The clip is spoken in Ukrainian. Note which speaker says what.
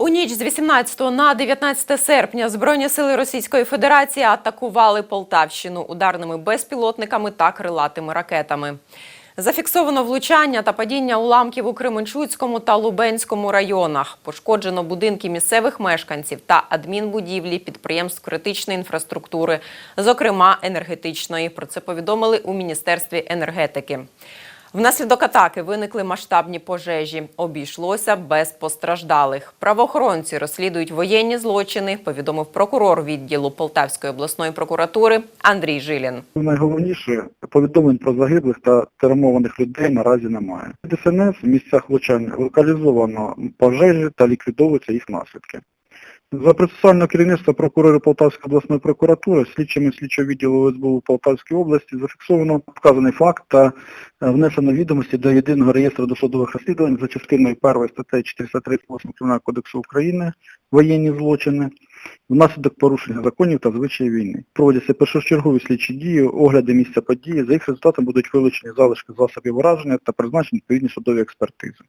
Speaker 1: У ніч з 18 на 19 серпня Збройні сили Російської Федерації атакували Полтавщину ударними безпілотниками та крилатими ракетами. Зафіксовано влучання та падіння уламків у Кременчуцькому та Лубенському районах. Пошкоджено будинки місцевих мешканців та адмінбудівлі підприємств критичної інфраструктури, зокрема енергетичної. Про це повідомили у Міністерстві енергетики. Внаслідок атаки виникли масштабні пожежі. Обійшлося без постраждалих. Правоохоронці розслідують воєнні злочини, повідомив прокурор відділу Полтавської обласної прокуратури Андрій Жилін.
Speaker 2: Найголовніше повідомлень про загиблих та травмованих людей наразі немає. ДСНС в місцях влучання локалізовано пожежі та ліквідовуються їх наслідки. За процесуального керівництва прокурора Полтавської обласної прокуратури слідчими слідчого відділу СБУ в Полтавській області зафіксовано вказаний факт та е, внесено відомості до єдиного реєстру досудових розслідувань за частиною 1 статті 438 Кримінального кодексу України воєнні злочини внаслідок порушення законів та звичаїв війни. Проводяться першочергові слідчі дії, огляди місця події. За їх результатом будуть вилучені залишки засобів ураження та призначені відповідні судові експертизи.